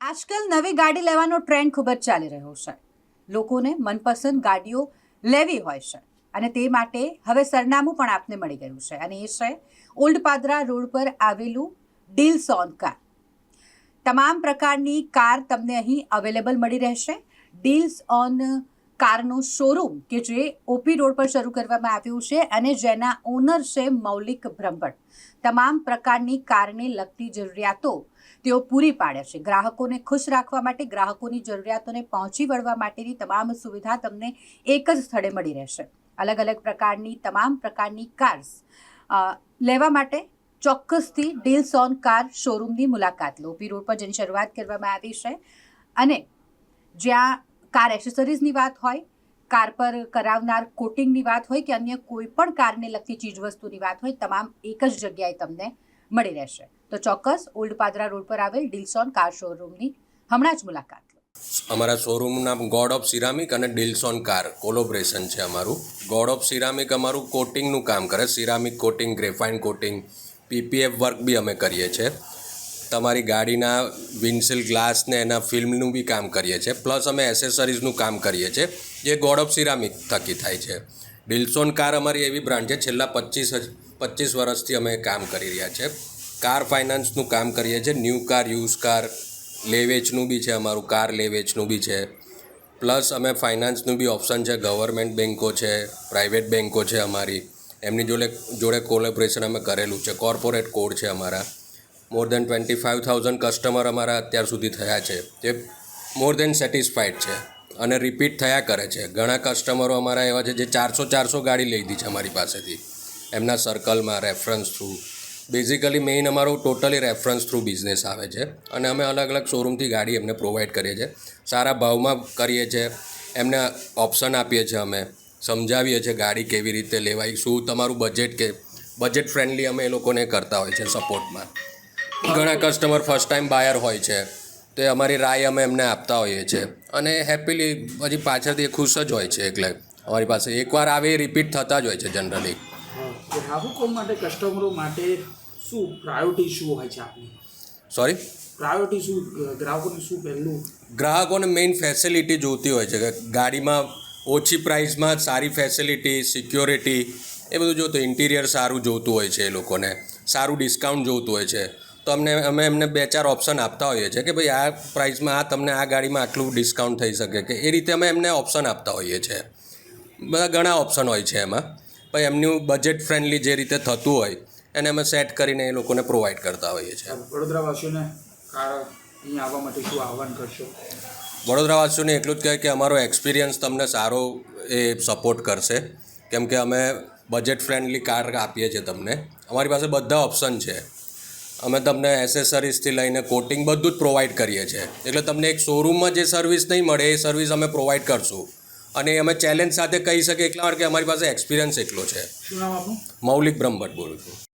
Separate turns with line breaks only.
આજકાલ નવી ગાડી લેવાનો ટ્રેન્ડ ખૂબ જ ચાલી રહ્યો છે. લોકોને મનપસંદ ગાડીઓ લેવી હોય છે અને તે માટે હવે સરનામું પણ આપને મળી ગયું છે અને એ છે ઓલ્ડ પાદરા રોડ પર આવેલું ડીલ્સ ઓન કાર. તમામ પ્રકારની કાર તમને અહીં અવેલેબલ મળી રહેશે. ડીલ્સ ઓન કારનો શોરૂમ કે જે ઓપી રોડ પર શરૂ કરવામાં આવ્યું છે અને જેના ઓનર છે મૌલિક બ્રહ્મભટ્ટ તમામ પ્રકારની કારને લગતી જરૂરિયાતો તેઓ પૂરી પાડે છે. ગ્રાહકોને ખુશ રાખવા માટે, ગ્રાહકોની જરૂરિયાતોને પહોંચી વળવા માટેની તમામ સુવિધા તમને એક જ સ્થળે મળી રહેશે. અલગ અલગ પ્રકારની, તમામ પ્રકારની કાર્સ લેવા માટે ચોક્કસથી ડીલ્સ ઓન કાર શોરૂમની મુલાકાત લો. ઓપી રોડ પર જેની શરૂઆત કરવામાં આવી છે અને જ્યાં કાર એસેસરીઝની વાત હોય, કાર પર કરાવનાર કોટિંગની વાત હોય કે અન્ય કોઈ પણ કારને લગતી ચીજવસ્તુની વાત હોય, તમામ એક જ જગ્યાએ તમને મળી રહેશે. તો ચોક્કસ ઓલ્ડ પાદરા રોડ પર આવેલ ડિલ્સોન કાર શોરૂમની હમણાં જ મુલાકાત
અમારા શોરૂમના ગોડ ઓફ સિરામિક અને ડિલસોન કાર કોલોબ્રેશન છે અમારું. ગોડ ઓફ સિરામિક અમારું કોટિંગનું કામ કરે. Ceramic coating, graphene coating, PPF work બી અમે કરીએ છીએ. તમારી ગાડીના વિન્સિલ ગ્લાસ ને એના ફિલ્મનું બી કામ કરીએ છીએ. પ્લસ અમે એસેસરીઝનું કામ કરીએ છીએ, જે ગોડ ઓફ સિરામિક થકી થાય છે. ડિલ્સોન કાર અમારી એવી બ્રાન્ડ છે, છેલ્લા પચીસ પચીસ વર્ષથી અમે કામ કરી રહ્યા છે. કાર ફાઇનાન્સનું કામ કરીએ છીએ ન્યૂ કાર યુઝ કાર લેવેચનું બી છે અમારું કાર લેવેચનું બી છે. પ્લસ અમે ફાઇનાન્સનું બી ઓપ્શન છે ગવર્મેન્ટ બેન્કો છે પ્રાઇવેટ બેન્કો છે અમારી. એમની જોડે જોડે કોલેબરેશન અમે કરેલું છે કોર્પોરેટ કોડ છે અમારા. More than twenty five thousand customer અમારા અત્યાર સુધી થયા છે, જે મોર દેન સેટિસ્ફાઈડ છે અને રિપીટ થયા કરે છે. ઘણા કસ્ટમરો અમારા એવા છે જે ચારસો ચારસો ગાડી લઈ લીધી છે અમારી પાસેથી. એમના સર્કલમાં રેફરન્સ થ્રુ બેઝિકલી મેઇન અમારો ટોટલી રેફરન્સ થ્રુ બિઝનેસ આવે છે અને અમે અલગ અલગ શોરૂમથી ગાડી એમને પ્રોવાઈડ કરીએ છીએ. સારા ભાવમાં કરીએ છીએ. એમને ઓપ્શન આપીએ છીએ અમે. સમજાવીએ છીએ ગાડી કેવી રીતે લેવાય, શું તમારું બજેટ કે બજેટ ફ્રેન્ડલી અમે એ લોકોને કરતા હોય છે સપોર્ટમાં ઘણા કસ્ટમર ફર્સ્ટ ટાઈમ બાયર હોય છે. તે અમારી રાય અમે એમને આપતા હોઈએ છીએ. અને હેપીલી પછી પાછળથી ખુશ જ હોય છે એટલે અમારી પાસે એકવાર આવે એ રિપીટ થતા જ હોય છે જનરલી
ગ્રાહકો માટે? કસ્ટમરો માટે શું પ્રાયોરિટી શું હોય છે આપની?
સોરી
પ્રાયોરિટી શું ગ્રાહકોને શું પહેલું?
ગ્રાહકોને મેઇન ફેસિલિટી જોતી હોય છે કે ગાડીમાં ઓછી પ્રાઇસમાં સારી ફેસિલિટી સિક્યોરિટી એ બધું જોતું ઇન્ટિરિયર સારું જોતું હોય છે એ લોકોને. સારું ડિસ્કાઉન્ટ જોતું હોય છે. તો અમને અમે એમને બે ચાર ઓપ્શન આપતા હોઈએ છીએ કે ભાઈ આ પ્રાઇસમાં આ તમને આ ગાડીમાં આટલું ડિસ્કાઉન્ટ થઈ શકે કે એ રીતે અમે એમને ઓપ્શન આપતા હોઈએ છીએ. બધા ઘણા ઓપ્શન હોય છે એમાં. પછી એમનું બજેટ ફ્રેન્ડલી જે રીતે થતું હોય એને અમે સેટ કરીને એ લોકોને પ્રોવાઈડ કરતા હોઈએ છીએ.
વડોદરાવાસીઓને કાર અહીંયા આવવા માટે શું આહવાન કરશો?
વડોદરાવાસીઓને એટલું જ કહે કે અમારો એક્સપિરિયન્સ તમને સારો એ સપોર્ટ કરશે. કેમ કે અમે બજેટ ફ્રેન્ડલી કાર આપીએ છીએ તમને. અમારી પાસે બધા ઓપ્શન છે. અમે તમને એસેસરીઝથી લઈને કોટિંગ બધું જ પ્રોવાઈડ કરીએ છીએ. એટલે તમને એક શોરૂમમાં જે સર્વિસ નહીં મળે એ સર્વિસ અમે પ્રોવાઈડ કરશું. અને અમે ચેલેન્જ સાથે કહી શકીએ એટલા માટે કે અમારી પાસે એક્સપિરિયન્સ એટલો છે. મૌલિક બ્રહ્મભટ્ટ બોલું છું.